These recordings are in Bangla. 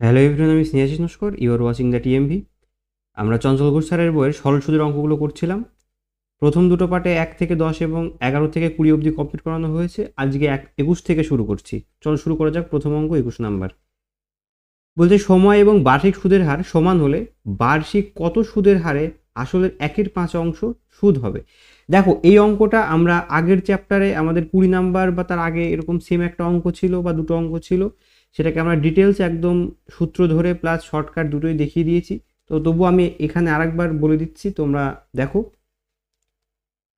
হ্যালো এভরিওয়ান আমি Snehasish Naskar you are watching the TMV আমরা চঞ্চল ঘোষ স্যারের বইয়ের সরল সুদের অঙ্কগুলো করছিলাম। প্রথম দুটো পার্টে এক থেকে দশ এবং এগারো থেকে কুড়ি অবধি কমপ্লিট করানো হয়েছে। আজকে এক একুশ থেকে শুরু করছি। চলো শুরু করা যাক প্রথম অঙ্ক, একুশ নাম্বার। বলছে, সময় এবং বার্ষিক সুদের হার সমান হলে বার্ষিক কত সুদের হারে আসলের একের পাঁচ অংশ সুদ হবে? দেখো, এই অঙ্কটা আমরা আগের চ্যাপ্টারে আমাদের কুড়ি নাম্বার বা তার আগে এরকম সেম একটা অঙ্ক ছিল বা দুটো অঙ্ক ছিল। সেটাকে আমরা ডিটেলস একদম সূত্র ধরে প্লাস শর্টকাট দুটোই দেখিয়ে দিয়েছি। তো তবু আমি এখানে আরেকবার বলে দিচ্ছি, তোমরা দেখো।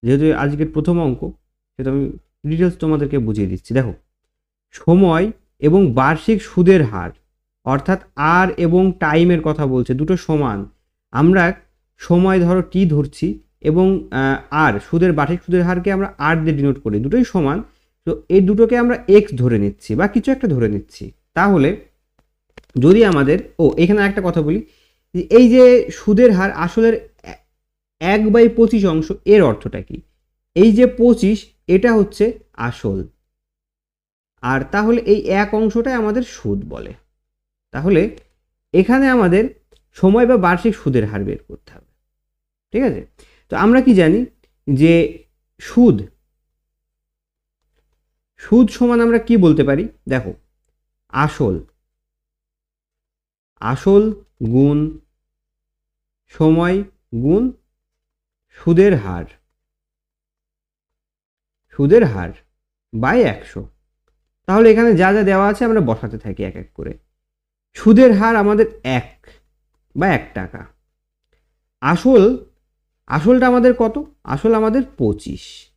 যেহেতু আজকের প্রথম অঙ্ক সেটা আমি ডিটেলস তোমাদেরকে বুঝিয়ে দিচ্ছি। দেখো, সময় এবং বার্ষিক সুদের হার, অর্থাৎ আর এবং টাইমের কথা বলছে, দুটো সমান। আমরা সময় ধরো টি ধরছি এবং আর সুদের, বার্ষিক সুদের হারকে আমরা আর দিয়ে ডিনোট করি, দুটোই সমান। তো এই দুটোকে আমরা এক্স ধরে নিচ্ছি বা কিছু একটা ধরে নিচ্ছি। তাহলে যদি আমাদের, ও, এখানে একটা কথা বলি এই যে সুদের হার আসলের এক বাই পঁচিশ অংশ, এর অর্থটা কি? এই যে পঁচিশ, এটা হচ্ছে আসল। আর তাহলে এই এক অংশটাই আমাদের সুদ বলে। তাহলে এখানে আমাদের সময় বা বার্ষিক সুদের হার বের করতে হবে। ঠিক আছে? তো আমরা কি জানি যে সুদ সুদ সমান আমরা কি বলতে পারি? দেখো আসল। আসল গুণ, সময় গুণ, সুদের হার। সুদের হার বাই একশো। তাহলে এখানে যা যা দেওয়া আছে আমরা বসাতে থাকি এক এক করে। সুদের হার আমাদের এক বা এক টাকা। আসল, আসলটা আমাদের কত? আসল আমাদের পঁচিশ।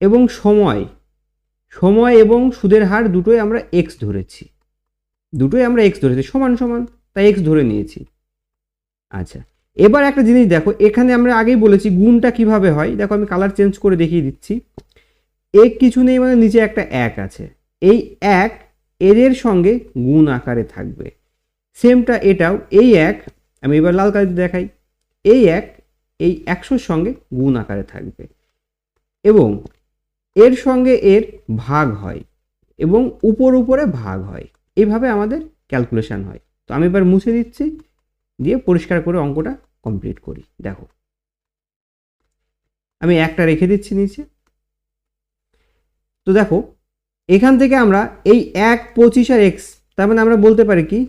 এবং সময় সময় এবং সুদের হার দুটোই আমরা এক্স ধরেছি। দুটোই আমরা এক্স ধরেছি, সমান সমান, তাই এক্স ধরে নিয়েছি। আচ্ছা এবার একটা জিনিস দেখো, এখানে আমরা আগেই বলেছি গুণটা কীভাবে হয়। দেখো আমি কালার চেঞ্জ করে দেখিয়ে দিচ্ছি। এক কিছু নেই মানে নিচে একটা এক আছে। এই এক এদের সঙ্গে গুণ আকারে থাকবে। সেমটা এটাও, এই এক, আমি এবার লাল কালি দেখাই। এই এক, এই একশোর সঙ্গে গুণ আকারে থাকবে। এবং এর সঙ্গে এর ভাগ হয় এবং উপর উপরে ভাগ হয়। এইভাবে আমাদের ক্যালকুলেশান হয়। তো আমি এবার মুছে দিচ্ছি, দিয়ে পরিষ্কার করে অঙ্কটা কমপ্লিট করি। দেখো। আমি একটা রেখে দিচ্ছি নিচে। তো দেখো, এখান থেকে আমরা এই এক পঁচিশ আর এক্স তার মানে আমরা বলতে পারি কি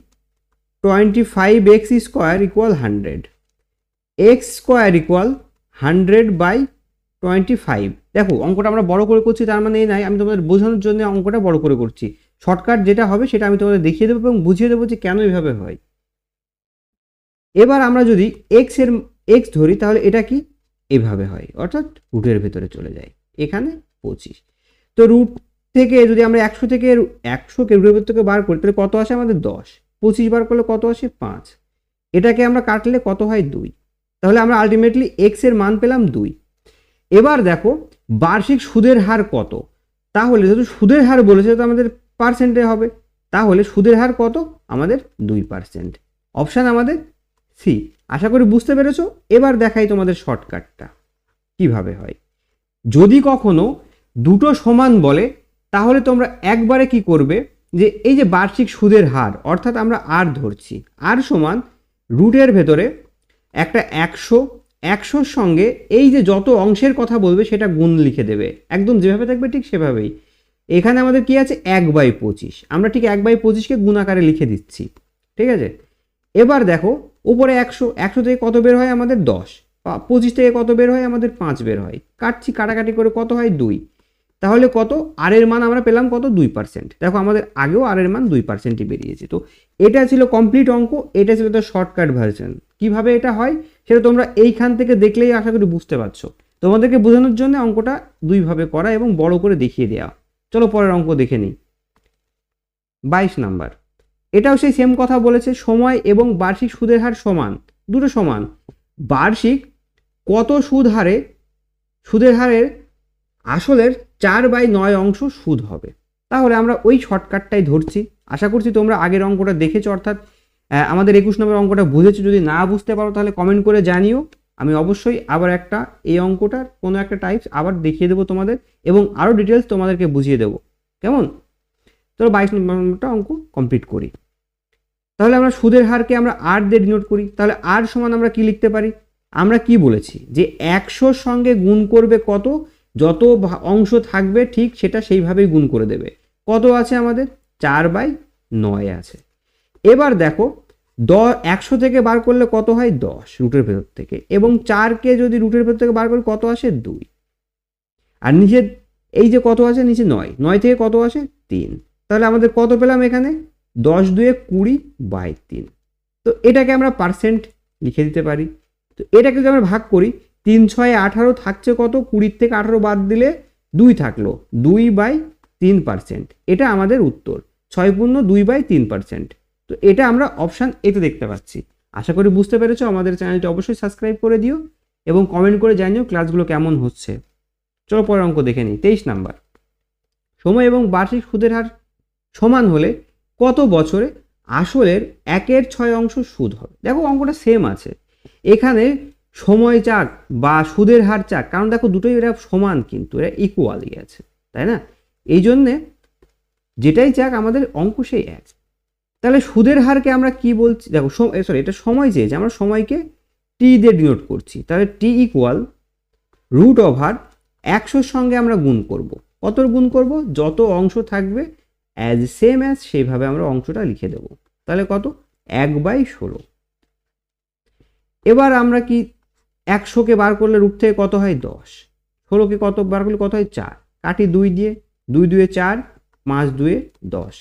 twenty five x square equal hundred x square equal hundred by twenty five দেখো, অঙ্কটা আমরা বড় করে করছি, তার মানে এই নাই। আমি তোমাদের বোঝানোর জন্য অঙ্কটা বড় করে করছি। শর্টকাট যেটা হবে সেটা আমি তোমাদের দেখিয়ে দেবো এবং বুঝিয়ে দেবো যে কেন এইভাবে হয়। এবার আমরা যদি এক্সের এক্স ধরি, তাহলে এটা কি? এভাবে হয়। অর্থাৎ রুটের ভেতরে চলে যায়। এখানে পঁচিশ। তো রুট থেকে যদি আমরা একশো থেকে একশোকে রুটের ভেতর থেকে বার করি, তাহলে কত আসে আমাদের দশ। পঁচিশ বার করলে কত আসে? পাঁচ। এটাকে আমরা কাটলে কত হয়? দুই। তাহলে আমরা আলটিমেটলি এক্সের মান পেলাম দুই। এবার দেখো, বার্ষিক সুদের হার কত? তাহলে যেহেতু সুদের হার বলেছে তো আমাদের পার্সেন্টে হবে। তাহলে সুদের হার কত? আমাদের দুই পার্সেন্ট। অপশান আমাদের সি। আশা করি বুঝতে পেরেছ? এবার দেখাই তোমাদের শর্টকাটটা। কীভাবে হয়? যদি কখনো দুটো সমান বলে, তাহলে তোমরা একবারে কি করবে? যে এই যে বার্ষিক সুদের হার, অর্থাৎ আমরা আর ধরছি, আর সমান রুটের ভেতরে একটা একশো, একশোর সঙ্গে এই যে যত অংশের কথা বলবে, সেটা গুণ লিখে দেবে। একদম যেভাবে থাকবে ঠিক সেভাবেই। এখানে আমাদের কি আছে? এক বাই পঁচিশ। আমরা ঠিক এক বাই পঁচিশকে গুণাকারে লিখে দিচ্ছি। ঠিক আছে? এবার দেখো, উপরে একশো একশো থেকে কত বের হয়? আমাদের দশ। পঁচিশ থেকে কত বের হয়? আমাদের পাঁচ বের হয়। কাটছি, কাটাকাটি করে কত হয়? দুই। তাহলে কত? আর এর মান আমরা পেলাম কত? দুই পার্সেন্ট। দেখো, আমাদের আগেও আর এর মান দুই পার্সেন্টই বেরিয়েছে। তো এটা ছিল কমপ্লিট অঙ্ক, এটা ছিল তো শর্টকাট ভার্সন কীভাবে এটা হয়? সেটা তোমরা এইখান থেকে দেখলেই আশা করি বুঝতে পারছ। তোমাদেরকে বোঝানোর জন্য অঙ্কটা দুইভাবে করা এবং বড় করে দেখিয়ে দেওয়া। চলো পরের অঙ্ক দেখে নিই। বাইশ নাম্বার। এটাও সেই সেম কথা বলেছে, সময় এবং বার্ষিক সুদের হার সমান, দুটো সমান। বার্ষিক কত সুদ হারে? সুদের হারের আসলের চার বাই নয় অংশ সুদ হবে। তাহলে আমরা ওই শর্টকাটটাই ধরছি। আশা করছি তোমরা আগের অঙ্কটা দেখেছ, অর্থাৎ আমাদের একুশ নম্বর অঙ্কটা বুঝেছ। যদি না বুঝতে পারো তাহলে কমেন্ট করে জানিও। আমি অবশ্যই আবার একটা, এই অঙ্কটার কোনো একটা টাইপস আবার দেখিয়ে দেবো তোমাদের এবং আরও ডিটেলস তোমাদেরকে বুঝিয়ে দেবো। কেমন? চলো বাইশ নম্বরটা অঙ্ক কমপ্লিট করি। তাহলে আমরা সুদের হারকে আমরা আর দিয়ে ডিনোট করি। তাহলে আর সমান আমরা কি লিখতে পারি? আমরা কি বলেছি? যে একশোর সঙ্গে গুণ করবে কত? যত অংশ থাকবে ঠিক সেটা সেইভাবেই গুণ করে দেবে। কত আছে আমাদের? চার বাই নয় আছে। এবার দেখো দ একশো থেকে বার করলে কত হয়? দশ রুটের ভেতর থেকে। এবং চারকে যদি রুটের ভেতর থেকে বার করি, কত আসে? দুই। আর নিচে এই যে কত আছে নিচে নয়। নয় থেকে কত আসে? তিন। তাহলে আমাদের কত পেলাম এখানে? দশ দুয়ে কুড়ি বাই তিন। তো এটাকে আমরা পার্সেন্ট লিখে দিতে পারি। তো এটাকে যদি আমরা ভাগ করি, তিন, ছয়, আঠারো থাকছে কত? কুড়ির থেকে আঠারো বাদ দিলে দুই থাকল। দুই বাই তিন পার্সেন্ট। এটা আমাদের উত্তর। ছয় পূর্ণ দুই বাই তিন পার্সেন্ট। তো এটা আমরা অপশান এতে দেখতে পাচ্ছি। আশা করি বুঝতে পেরেছ, আমাদের চ্যানেলটি অবশ্যই সাবস্ক্রাইব করে দিও এবং কমেন্ট করে জানিও ক্লাসগুলো কেমন হচ্ছে। চলো পরের অঙ্ক দেখে নিই, তেইশ নাম্বার। সময় এবং বার্ষিক সুদের হার সমান হলে কত বছরে আসলের একের ছয় অংশ সুদ হবে? দেখো অঙ্কটা সেম আছে। এখানে সময় চাক বা সুদের হার চাক, কারণ দেখো দুটোই এরা সমান কিন্তু, এরা ইকুয়ালি আছে, তাই না? এই জন্যে যেটাই চাক আমাদের অঙ্ক সেই এক তাহলে সুদের হারকে আমরা কি বলছি? দেখো সরি এটা সময় চেয়েছে, আমরা সময়কে টি দিয়ে ডিনোট করছি। তাহলে টি ইকুয়াল রুট ওভার একশোর সঙ্গে আমরা গুণ করব। কতর গুণ করব? যত অংশ থাকবে অ্যাজ সেম অ্যাজ সেইভাবে আমরা অংশটা লিখে দেব। তাহলে কত? এক বাই ষোলো। এবার আমরা কি একশোকে বার করলে রুট থেকে কত হয়? দশ। ষোলোকে কত বার করলে কত হয়? চার। কাটি দুই দিয়ে, দুই দুয়ে চার, পাঁচ দুয়ে দশ।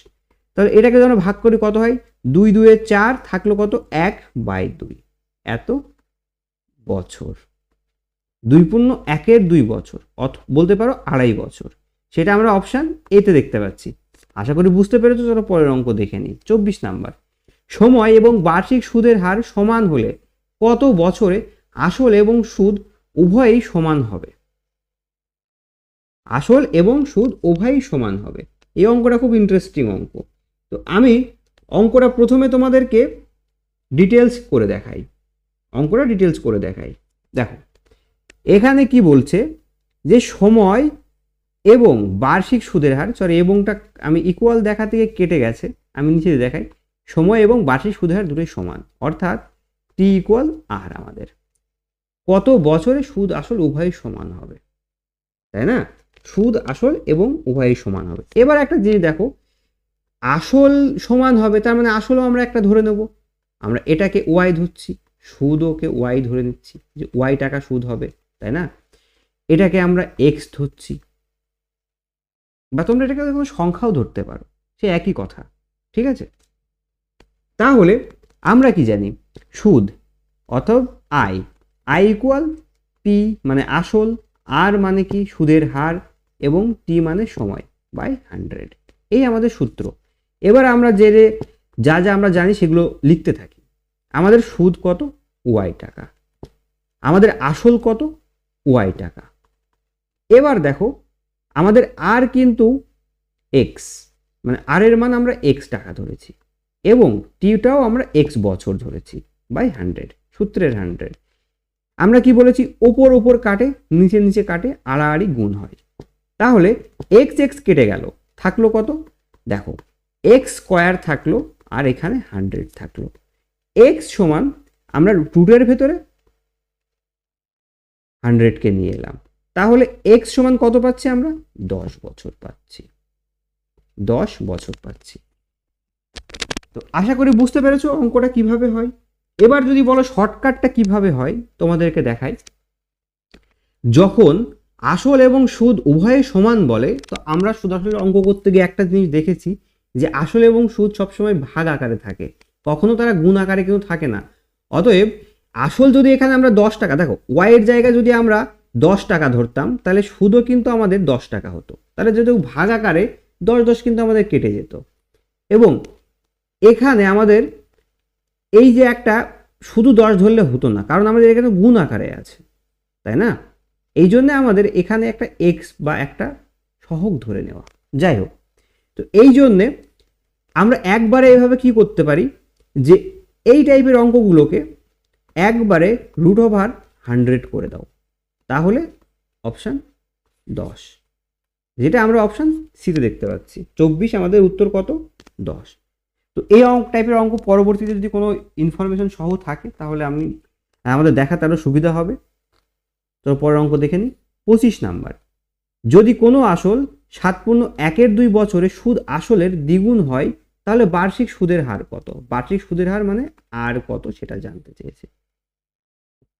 তাহলে এটাকে যেন ভাগ করি কত হয়? দুই দুয়ে চার থাকল কত? এক বাই দুই। এত বছর। দুই পূর্ণ একের দুই বছর। বলতে পারো আড়াই বছর। সেটা আমরা অপশান এতে দেখতে পাচ্ছি। আশা করি বুঝতে পেরেছ, চলো পরের অঙ্ক দেখে নিই। চব্বিশ নাম্বার। সময় এবং বার্ষিক সুদের হার সমান হলে কত বছরে আসল এবং সুদ উভয়ই সমান হবে? আসল এবং সুদ উভয়ই সমান হবে। এই অঙ্কটা খুব ইন্টারেস্টিং অঙ্ক। তো আমি অঙ্কটা প্রথমে তোমাদেরকে ডিটেলস করে দেখাই। অঙ্কটা ডিটেলস করে দেখাই। দেখো, এখানে কি বলছে যে সময় এবং বার্ষিক সুদের হার সরি এবংটা আমি ইকুয়াল দেখা থেকে কেটে গেছে, আমি নিচে দেখাই, সময় এবং বার্ষিক সুদের হার দুটোই সমান, অর্থাৎ টি ইকুয়াল আর আমাদের। কত বছরে সুদ আসল উভয়ই সমান হবে? তাই না? সুদ আসল এবং উভয়ই সমান হবে। এবার একটা জিনিস দেখো আসল সমান হবে, তার মানে আসলও আমরা একটা ধরে নেব। আমরা এটাকে ওয়াই ধরছি সুদওকে ওয়াই ধরে নিচ্ছি, যে ওয়াই টাকা সুদ হবে, তাই না? এটাকে আমরা এক্স ধরছি। বা তোমরা এটাকে কোনো সংখ্যাও ধরতে পারো, সে একই কথা, ঠিক আছে? তাহলে আমরা কি জানি? সুদ অথব আই আই ইকুয়াল পি মানে আসল আর মানে কি? সুদের হার এবং টি মানে সময় বাই হান্ড্রেড এই আমাদের সূত্র। এবার আমরা যে যা যা আমরা জানি সেগুলো লিখতে থাকি। আমাদের সুদ কত? ওয়াই টাকা। আমাদের আসল কত? ওয়াই টাকা। এবার দেখো, আমাদের আর কিন্তু এক্স মানে আর এর মান আমরা এক্স টাকা ধরেছি এবং টিটাও আমরা এক্স বছর ধরেছি বাই হান্ড্রেড সূত্রের হান্ড্রেড আমরা কি বলেছি? ওপর ওপর কাটে, নিচে নিচে কাটে, আড়াআড়ি গুণ হয়। তাহলে এক্স এক্স কেটে গেল। থাকল কত? দেখো এক্স স্কোয়ার থাকল আর এখানে হান্ড্রেড থাকল। এক্স সমান আমরা রুটের ভেতরে হান্ড্রেডকে নিয়ে এলাম। তাহলে এক্স সমান কত পাচ্ছি আমরা? দশ বছর পাচ্ছি। দশ বছর পাচ্ছি। তো আশা করি বুঝতে পেরেছ অঙ্কটা কীভাবে হয়। এবার যদি বলো শর্টকাটটা কীভাবে হয়, তোমাদেরকে দেখাই। যখন আসল এবং সুদ উভয়ে সমান বলে, তো আমরা শুধু আসলে অঙ্ক করতে গিয়ে একটা জিনিস দেখেছি যে আসল এবং সুদ সবসময় ভাগ আকারে থাকে। কখনো তারা গুণ আকারে কিন্তু থাকে না। অতএব আসল যদি এখানে আমরা দশ টাকা, দেখো ওয়াইয়ের জায়গায় যদি আমরা দশ টাকা ধরতাম, তাহলে সুদও কিন্তু আমাদের দশ টাকা হতো। তাহলে যদি ভাগ আকারে দশ দশ কিন্তু আমাদের কেটে যেত। এবং এখানে আমাদের এই যে একটা শুধু দশ ধরলে হতো না, কারণ আমাদের এখানে গুণ আকারে আছে, তাই না? এই জন্যে আমাদের এখানে একটা এক্স বা একটা সহগ ধরে নেওয়া। যাই হোক, তো এই জন্যে আমরা একবারে এভাবে কি করতে পারি? যে এই টাইপের অঙ্কগুলোকে একবারে রুট ওভার হান্ড্রেড করে দাও। তাহলে অপশান দশ। যেটা আমরা অপশান সিতে দেখতে পাচ্ছি। চব্বিশ আমাদের উত্তর কত? দশ। তো এই অঙ্ক টাইপের অঙ্ক পরবর্তীতে যদি কোনো ইনফরমেশন সহ থাকে, তাহলে আমি, আমাদের দেখাতে আরও সুবিধা হবে। তো পরের অঙ্ক দেখে নিই। পঁচিশ নাম্বার। যদি কোনো আসল সাত পূর্ণ একের দুই বছরে সুদ আসলের দ্বিগুণ হয় তাহলে বার্ষিক সুদের হার কত? বার্ষিক সুদের হার মানে আর কত সেটা জানতে চেয়েছে।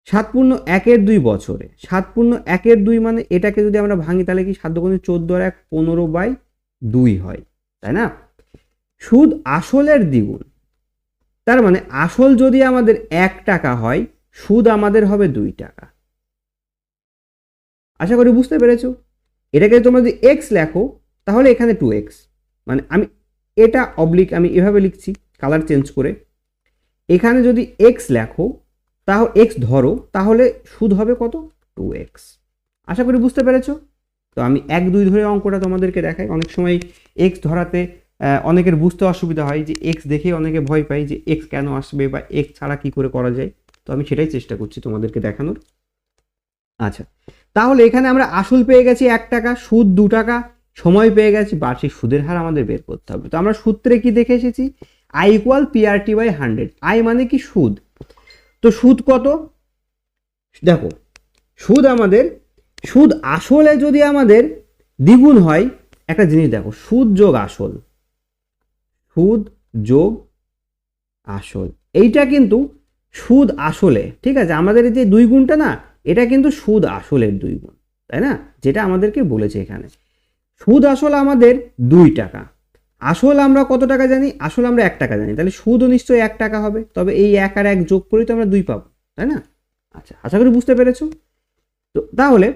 সাত পূর্ণ একের দুই বছরে। সাত পূর্ণ একের দুই মানে এটাকে যদি আমরা ভাঙি, তাহলে কি সাত দুগুণে চোদ্দ আর এক পনেরো বাই দুই হয়, তাই না? সুদ আসলের দ্বিগুণ। তার মানে আসল যদি আমাদের এক টাকা হয়, সুদ আমাদের হবে দুই টাকা। আশা করি বুঝতে পেরেছ? এটাকে তোমরা যদি এক্স লেখো, তাহলে এখানে টু এক্স মানে আমি এটা অবলিক আমি এভাবে লিখছি কালার চেঞ্জ করে। এখানে যদি এক্স লেখো তাও এক্স ধরো, তাহলে সুদ হবে কত? টু এক্স আশা করি বুঝতে পেরেছ? তো আমি এক দুই ধরে অঙ্কটা তোমাদেরকে দেখাই। অনেক সময় এক্স ধরাতে অনেকের বুঝতে অসুবিধা হয় যে এক্স দেখে অনেকে ভয় পায় যে এক্স কেন আসবে বা এক্স ছাড়া কি করে করা যায়। তো আমি সেটাই চেষ্টা করছি তোমাদেরকে দেখানোর। আচ্ছা তাহলে এখানে আমরা আসল পেয়ে গেছি এক টাকা, সুদ দু টাকা সময় পেয়ে গেছি, বার্ষিক সুদের হার আমাদের বের করতে হবে। তো আমরা সূত্রে কি দেখে এসেছি? I equal PRT by hundred I মানে কি সুদ? তো সুদ কত? দেখো, সুদ আমাদের, সুদ আসলে যদি আমাদের দ্বিগুণ হয়, একটা জিনিস দেখো, সুদ যোগ আসল। সুদ যোগ আসল। এইটা কিন্তু সুদ আসলে, ঠিক আছে? আমাদের যে দুই গুণটা না, এটা কিন্তু সুদ আসলের দুই গুণ, তাই না? যেটা আমাদেরকে বলেছে এখানে। সুদ আসল আমাদের দুই টাকা। আসল আমরা কত টাকা জানি? আসল আমরা এক টাকা জানি। তাহলে সুদও নিশ্চয়ই এক টাকা হবে। তবে এই এক আর এক যোগ করেই তো আমরা দুই পাবো, তাই না? আচ্ছা আশা করি বুঝতে পেরেছ? তো তাহলে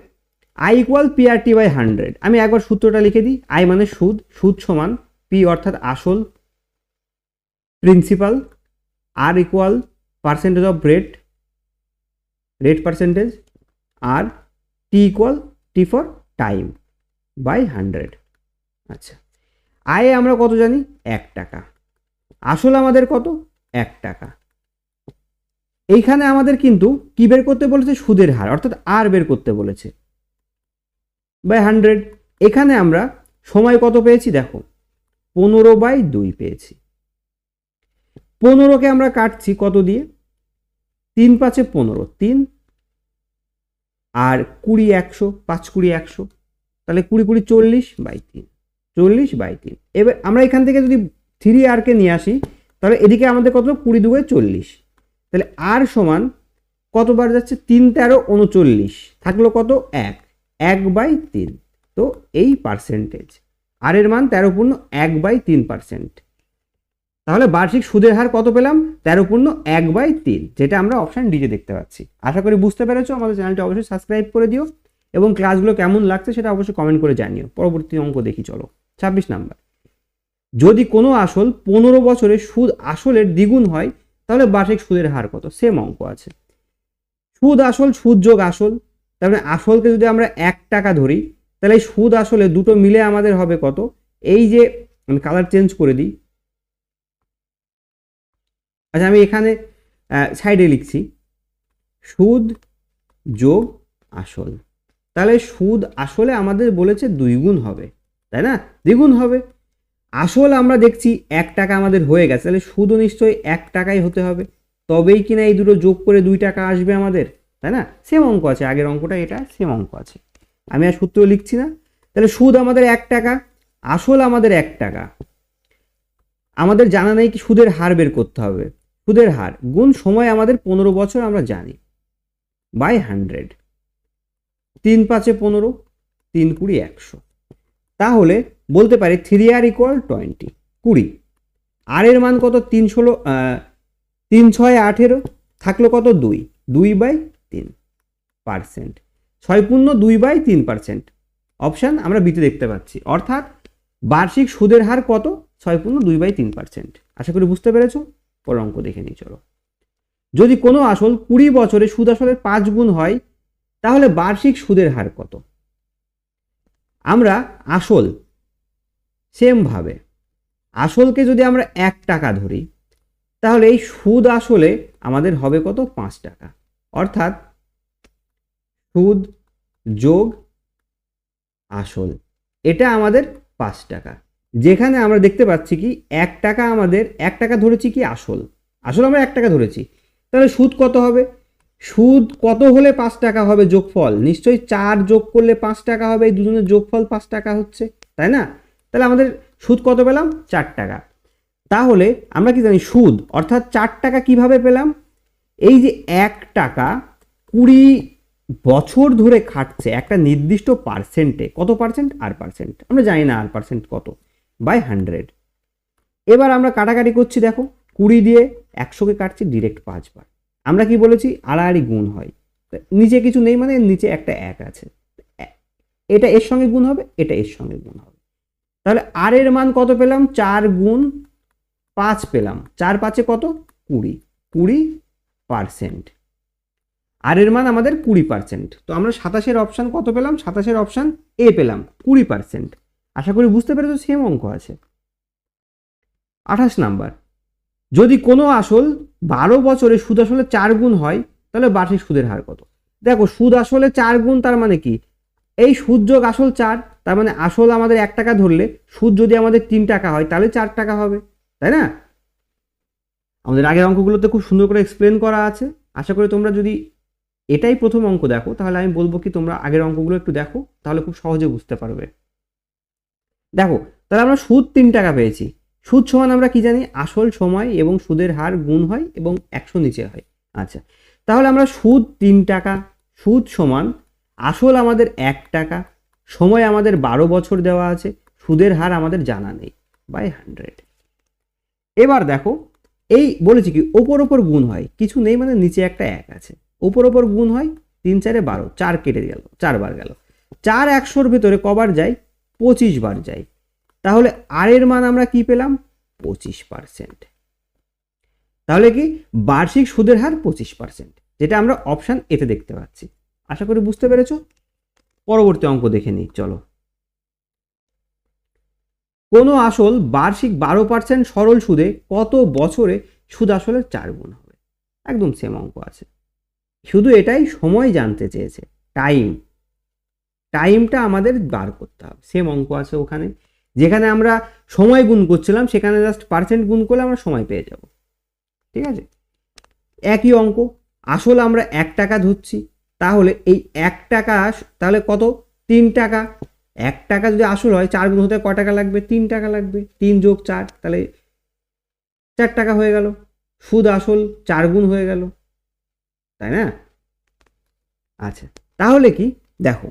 I equal P R T by hundred আমি একবার সূত্রটা লিখে দিই। আই মানে সুদ সুদ সমান পি অর্থাৎ আসল principal R equal percentage of rate rate percentage R T equal T for time by hundred. আচ্ছা আয়ে আমরা কত জানি? এক টাকা। আসল আমাদের কত? এক টাকা। এইখানে আমাদের কিন্তু কি বের করতে বলেছে? সুদের হার, অর্থাৎ আর বের করতে বলেছে। বাই হান্ড্রেড, এখানে আমরা সময় কত পেয়েছি? দেখো, পনেরো বাই দুই পেয়েছি। পনেরোকে আমরা কাটছি কত দিয়ে? তিন পাঁচে পনেরো, তিন। আর কুড়ি একশো, পাঁচ কুড়ি একশো তাহলে কুড়ি কুড়ি চল্লিশ বাই তিন, চল্লিশ বাই তিন। এবার আমরা এখান থেকে যদি থ্রি আরকে নিয়ে আসি, তাহলে এদিকে আমাদের কত? কুড়ি দুয়ে চল্লিশ। তাহলে আর সমান কতবার যাচ্ছে? তিন তেরো উনচল্লিশ। থাকল কত? এক। এক বাই তিন। তো এই পার্সেন্টেজ আর এর মান তেরো পূর্ণ এক বাই তিন পার্সেন্ট তাহলে বার্ষিক সুদের হার কত পেলাম? তেরো পূর্ণ এক বাই তিন, যেটা আমরা অপশান ডিতে দেখতে পাচ্ছি। আশা করি বুঝতে পেরেছ। আমাদের চ্যানেলটা অবশ্যই সাবস্ক্রাইব করে দিও। এবং ক্লাসগুলো কেমন লাগছে সেটা অবশ্যই কমেন্ট করে জানিও। পরবর্তী অঙ্ক দেখি, চলো। ছাব্বিশ নাম্বার। যদি কোনো আসল পনেরো বছরে সুদ আসলের দ্বিগুণ হয়, তাহলে বার্ষিক সুদের হার কত? সেম অঙ্ক আছে। সুদ আসল, সুদ যোগ আসল, তার মানে আসলকে যদি আমরা এক টাকা ধরি, তাহলে এই সুদ আসলে দুটো মিলে আমাদের হবে কত? এই যে আমি কালার চেঞ্জ করে দিই। আচ্ছা আমি এখানে সাইডে লিখছি। সুদ যোগ আসল। তাহলে সুদ আসলে আমাদের বলেছে দুই গুণ হবে, তাই না? দ্বিগুণ হবে। আসল আমরা দেখছি এক টাকা আমাদের হয়ে গেছে, তাহলে সুদও নিশ্চয়ই এক টাকাই হতে হবে। তবেই কিনা এই দুটো যোগ করে দুই টাকা আসবে আমাদের, তাই না? সেম অঙ্ক আছে, আগের অঙ্কটা এটা সেম অঙ্ক আছে। আমি আর সূত্র লিখছি না। তাহলে সুদ আমাদের এক টাকা, আসল আমাদের এক টাকা। আমাদের জানা নেই কি সুদের হার বের করতে হবে। সুদের হার, গুণ সময় আমাদের পনেরো বছর আমরা জানি। বাই হান্ড্রেড তিন পাঁচে পনেরো, তিন কুড়ি একশো। তাহলে বলতে পারি থ্রি আর ইকুয়াল টোয়েন্টি কুড়ি। আর এর মান কত? তিন ষোলো তিন ছয় আঠেরো, থাকল কত? দুই। দুই বাই তিন পার্সেন্ট। ছয় পূর্ণ দুই বাই তিন পার্সেন্ট। অপশান আমরা বিতে দেখতে পাচ্ছি। অর্থাৎ বার্ষিক সুদের হার কত? ছয় পূর্ণ দুই বাই তিন পার্সেন্ট। আশা করি বুঝতে পেরেছ? পর অঙ্ক দেখে নিই, চলো। যদি কোনো আসল কুড়ি বছরে সুদ আসলের পাঁচ গুণ হয় তাহলে বার্ষিক সুদের হার কত? আমরা আসল, সেমভাবে, আসলকে যদি আমরা এক টাকা ধরি, তাহলে এই সুদ আসলে আমাদের হবে কত? পাঁচ টাকা। অর্থাৎ সুদ যোগ আসল, এটা আমাদের পাঁচ টাকা। যেখানে আমরা দেখতে পাচ্ছি কি, এক টাকা আমাদের, এক টাকা ধরেছি কি আসল। আসল আমরা এক টাকা ধরেছি। তাহলে সুদ কত হবে? সুদ কত হলে পাঁচ টাকা হবে যোগফল? নিশ্চয়ই চার যোগ করলে পাঁচ টাকা হবে, এই দুজনের যোগফল পাঁচ টাকা হচ্ছে, তাই না? তাহলে আমাদের সুদ কত পেলাম? চার টাকা। তাহলে আমরা কি জানি, সুদ, অর্থাৎ চার টাকা কীভাবে পেলাম? এই যে এক টাকা কুড়ি বছর ধরে খাটছে, একটা নির্দিষ্ট পার্সেন্টে, কত পার্সেন্ট? আর পার্সেন্ট। আমরা জানি না আর পার্সেন্ট কত, বাই হান্ড্রেড। এবার আমরা কাটাকাটি করছি, দেখো, কুড়ি দিয়ে একশোকে কাটছি, ডিরেক্ট পাঁচবার। আমরা কি বলেছি? আড়াআড়ি গুণ হয়। নিচে কিছু নেই মানে নিচে একটা এক আছে। এটা এর সঙ্গে গুণ হবে, এটা এর সঙ্গে গুণ হবে। তাহলে আর এর মান কত পেলাম? চার গুণ পাঁচ পেলাম। চার পাঁচে কত? কুড়ি। কুড়ি পার্সেন্ট। আর এর মান আমাদের কুড়ি পার্সেন্ট। তো আমরা সাতাশের অপশান কত পেলাম? সাতাশের অপশান এ পেলাম, কুড়ি পার্সেন্ট। আশা করি বুঝতে পেরেছ, সেম অঙ্ক আছে। আঠাশ নাম্বার। যদি কোনো আসল বারো বছরে সুদ আসলে চার গুণ হয়, তাহলে বার্ষিক সুদের হার কত? দেখো, সুদ আসলে চার গুণ, তার মানে কি? এই সুদ যোগ আসল চার, তার মানে আসল আমাদের এক টাকা ধরলে সুদ যদি আমাদের তিন টাকা হয়, তাহলে চার টাকা হবে, তাই না? আমাদের আগের অঙ্কগুলোতে খুব সুন্দর করে এক্সপ্লেন করা আছে। আশা করি তোমরা যদি এটাই প্রথম অঙ্ক দেখো, তাহলে আমি বলব কি তোমরা আগের অঙ্কগুলো একটু দেখো, তাহলে খুব সহজে বুঝতে পারবে। দেখো, তাহলে আমরা সুদ তিন টাকা পেয়েছি। সুদ সমান আমরা কি জানি? আসল সময় এবং সুদের হার গুণ হয় এবং একশো নিচে হয়। আচ্ছা তাহলে আমরা সুদ তিন টাকা, সুদ সমান আসল আমাদের এক টাকা, সময় আমাদের বারো বছর দেওয়া আছে, সুদের হার আমাদের জানা নেই বাই হান্ড্রেড এবার দেখো, এই বলেছি কি, ওপর ওপর গুণ হয়, কিছু নেই মানে নিচে একটা এক আছে। ওপর ওপর গুণ হয়, তিন চারে বারো, চার কেটে গেল, চারবার গেল। চার একশোর ভেতরে কবার যায়? পঁচিশ বার যায়। তাহলে আর এর মান আমরা কি পেলাম? পঁচিশ পার্সেন্ট তাহলে কি? বার্ষিক সুদের হার পঁচিশ পার্সেন্ট যেটা আমরা অপশান এতে দেখতে পাচ্ছি। আশা করি বুঝতে পেরেছ? পরবর্তী অঙ্ক দেখে নিই, চলো। কোনো আসল বার্ষিক বারো পার্সেন্ট সরল সুদে কত বছরে সুদ আসলের চার গুণ হবে? একদম সেম অঙ্ক আছে। শুধু এটাই সময় জানতে চেয়েছে টাইম টাইমটা আমাদের বার করতে হবে। সেম অঙ্ক আছে ওখানে। যেখানে আমরা সময় গুণ করছিলাম, সেখানে জাস্ট পার্সেন্ট গুণ করলে আমরা সময় পেয়ে যাব। ঠিক আছে? একই অঙ্ক, আসল আমরা এক টাকা ধরছি, তাহলে এই এক টাকা তাহলে কত? তিন টাকা। এক টাকা যদি আসল হয়, চার গুণ হতে ক টাকা লাগবে? তিন টাকা লাগবে। তিন যোগ চার, তাহলে চার টাকা হয়ে গেল। সুদ আসল চার গুণ হয়ে গেল। তাই না? আচ্ছা তাহলে কি? দেখো,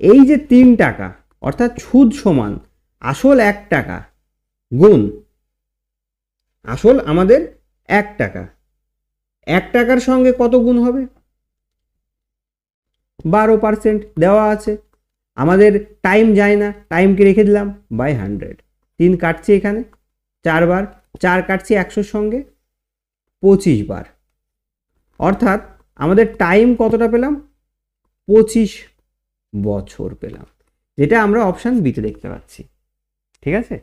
এই যে তিন টাকা, অর্থাৎ সুদ সমান আসল এক টাকা। গুণ। আসল আমাদের এক টাকা। এক টাকার সঙ্গে কত গুণ হবে? বারো পার্সেন্ট দেওয়া আছে। আমাদের টাইম যায় না। টাইমকে রেখে দিলাম বাই হান্ড্রেড। তিন কাটছি এখানে। চারবার চার কাটছি একশোর সঙ্গে। পঁচিশ বার। অর্থাৎ আমাদের টাইম কতটা পেলাম? পঁচিশ বছর পেলাম। যেটা আমরা অপশান বিতে দেখতে পাচ্ছি। ঠিক আছে?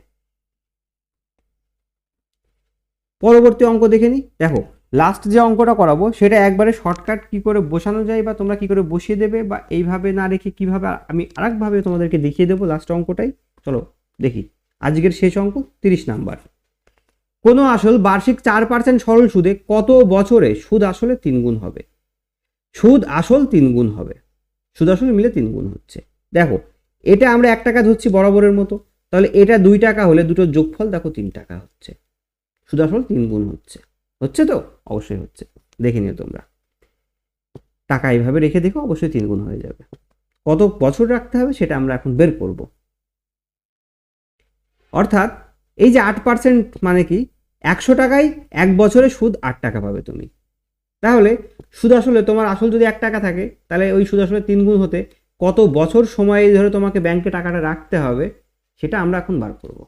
পরবর্তী অঙ্ক দেখে নিই দেখো লাস্ট যে অঙ্কটা করাবো, সেটা একবারে শর্টকাট কি করে বসানো যায় বা তোমরা কি করে বসিয়ে দেবে বা এইভাবে না রেখে কীভাবে আমি আরেকভাবে তোমাদেরকে দেখিয়ে দেবো লাস্ট অঙ্কটাই। চলো, দেখি। আজকের শেষ অঙ্ক, তিরিশ নাম্বার। কোনো আসল বার্ষিক চার পার্সেন্ট সরল সুদে কত বছরে সুদ আসলে তিন গুণ হবে? সুদ আসল তিন গুণ হবে। সুদ আসল মিলে তিন গুণ হচ্ছে। দেখো, এটা আমরা এক টাকা ধরছি বরাবরের মতো। তাহলে এটা দুই টাকা হলে দুটো যোগফল দেখো তিন টাকা হচ্ছে। সুদ আসল তিন গুণ হচ্ছে। হচ্ছে তো? অবশ্যই হচ্ছে। দেখে নিও তোমরা। টাকা এইভাবে রেখে দেখো, অবশ্যই তিন গুণ হয়ে যাবে। কত বছর রাখতে হবে সেটা আমরা এখন বের করব। অর্থাৎ এই যে আট পার্সেন্ট মানে কি? একশো টাকায় এক বছরে সুদ আট টাকা পাবে তুমি। তাহলে সুদ আসলে তোমার আসল যদি এক টাকা থাকে, তাহলে ওই সুদ আসলে তিন গুণ হতে কত বছর সময় ধরে তোমাকে ব্যাংকে টাকাটা রাখতে হবে? সেটা আমরা এখন বার করব।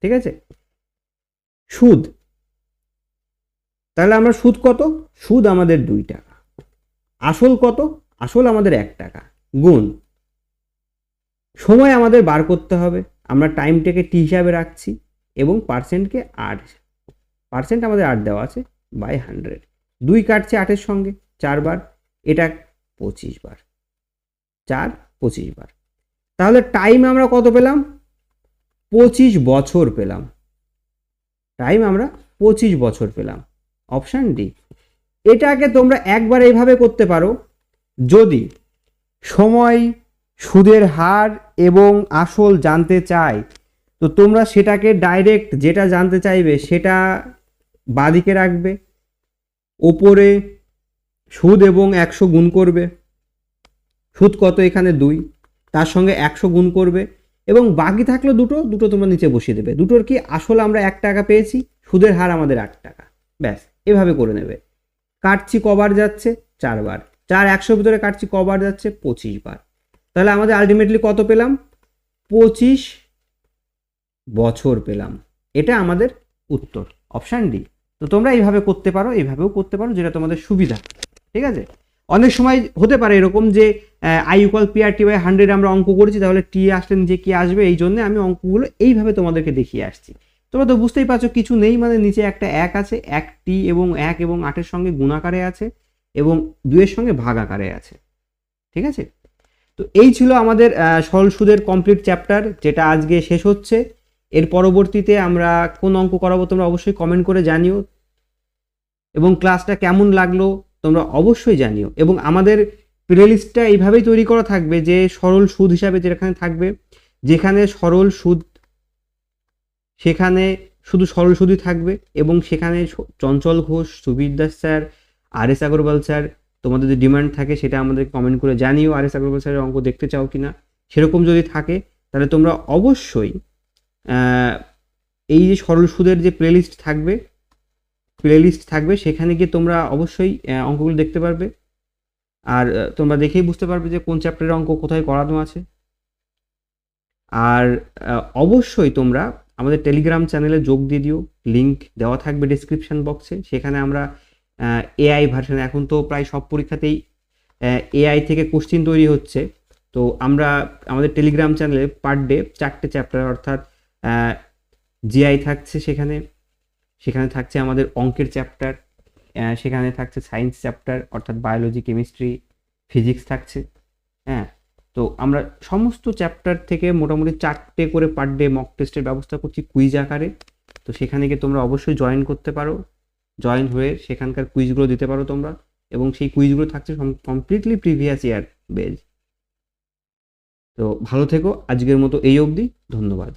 ঠিক আছে? সুদ। তাহলে আমরা সুদ কত? সুদ আমাদের দুই টাকা। আসল কত? আসল আমাদের এক টাকা। গুণ। সময় আমাদের বার করতে হবে। আমরা টাইমটাকে টি হিসাবে রাখছি এবং পার্সেন্টকে আট পার্সেন্ট আমাদের আট দেওয়া আছে বাই হান্ড্রেড। দুই কাটছে আটের সঙ্গে চারবার এটা পঁচিশ বার। চার, পঁচিশ বার। তাহলে টাইম আমরা কত পেলাম? পঁচিশ বছর পেলাম। টাইম আমরা পঁচিশ বছর পেলাম। অপশান ডি এটাকে তোমরা একবার এইভাবে করতে পারো, যদি সময়, সুদের হার এবং আসল জানতে চাই তো তোমরা সেটাকে ডাইরেক্ট যেটা জানতে চাইবে সেটা বাদিকে রাখবে, ওপরে সুদ এবং একশো গুণ করবে। সুদ কত এখানে দুই, তার সঙ্গে একশো গুণ করবে এবং বাকি থাকল দুটো দুটো তোমরা নিচে বসিয়ে দেবে। দুটোর কি আসলে আমরা এক টাকা পেয়েছি? সুদের হার আমাদের আট টাকা। ব্যাস, এভাবে করে নেবে। কাটছি কবার যাচ্ছে, চারবার। চার একশোর ভিতরে কাটছি কবার যাচ্ছে, পঁচিশ বার। তাহলে আমাদের আলটিমেটলি কত পেলাম? পঁচিশ বছর পেলাম। এটা আমাদের উত্তর অপশান ডি তো তোমরা এইভাবে করতে পারো, এইভাবেও করতে পারো, যেটা তোমাদের সুবিধা। ঠিক আছে? অনেক সময় হতে পারে এরকম যে I equal P R T by hundred আমরা অঙ্ক করেছি, তাহলে টি আসলে যে কি আসবে, এই জন্য আমি অঙ্কগুলো এইভাবে তোমাদেরকে দেখিয়ে আসছি। তোমরা তো বুঝতেই পারছ কিছু নেই মানে নিচে একটা এক আছে, এক টি এবং এক এবং আটের সঙ্গে গুণাকারে আছে এবং দুয়ের সঙ্গে ভাগ আকারে আছে। ঠিক আছে? তো এই ছিল আমাদের সরল সুদের কমপ্লিট চ্যাপ্টার যেটা আজকে শেষ হচ্ছে। এর পরবর্তীতে আমরা কোন অঙ্ক করাবো তোমরা অবশ্যই কমেন্ট করে জানিও। এবং ক্লাসটা কেমন লাগল তোমরা অবশ্যই জানিও। এবং আমাদের প্লেলিস্টটা এইভাবেই তৈরি করা থাকবে যে সরল সুদ হিসাবে যেখানে থাকবে, যেখানে সরল সুদ সেখানে শুধু সরল সুদই থাকবে এবং সেখানে Chanchal Ghosh, Subir Das sir R S Agarwal sir, তোমাদের যদি ডিমান্ড থাকে সেটা আমাদের কমেন্ট করে জানিও আর এস আগরওয়াল স্যারের অঙ্ক দেখতে চাও কি না সেরকম যদি থাকে, তাহলে তোমরা অবশ্যই এই যে সরল সুদের যে প্লেলিস্ট থাকবে প্লেলিস্ট থাকবে, সেখানে গিয়ে তোমরা অবশ্যই অঙ্কগুলো দেখতে পারবে। আর তোমরা দেখেই বুঝতে পারবে যে কোন চ্যাপ্টারের অঙ্ক কোথায় করানো আছে। আর অবশ্যই তোমরা আমাদের টেলিগ্রাম চ্যানেলে যোগ দিয়ে দিও। লিংক দেওয়া থাকবে ডিসক্রিপশন বক্সে সেখানে আমরা এআই ভার্সন এখন তো প্রায় সব পরীক্ষাতেই এআই থেকে কোশ্চিন তৈরি হচ্ছে। তো আমরা আমাদের টেলিগ্রাম চ্যানেলে পার ডে চারটে চ্যাপ্টার অর্থাৎ জিআই থাকছে সেখানে। সেখানে থাকছে আমাদের অঙ্কের চ্যাপ্টার সেখানে থাকছে সায়েন্স চ্যাপ্টার অর্থাৎ বায়োলজি কেমিস্ট্রি ফিজিক্স থাকছে হ্যাঁ? তো আমরা সমস্ত চ্যাপ্টার থেকে মোটামুটি চারটে করে পার ডে মক টেস্টের ব্যবস্থা করছি কুইজ আকারে। তো সেখানে গিয়ে তোমরা অবশ্যই জয়েন করতে পারো। জয়েন হয়ে সেখানকার কুইজগুলো দিতে পারো তোমরা। এবং সেই কুইজগুলো থাকছে কমপ্লিটলি প্রিভিয়াস ইয়ার বেজ তো ভালো থেকো। আজকের মতো এই অবধি। ধন্যবাদ।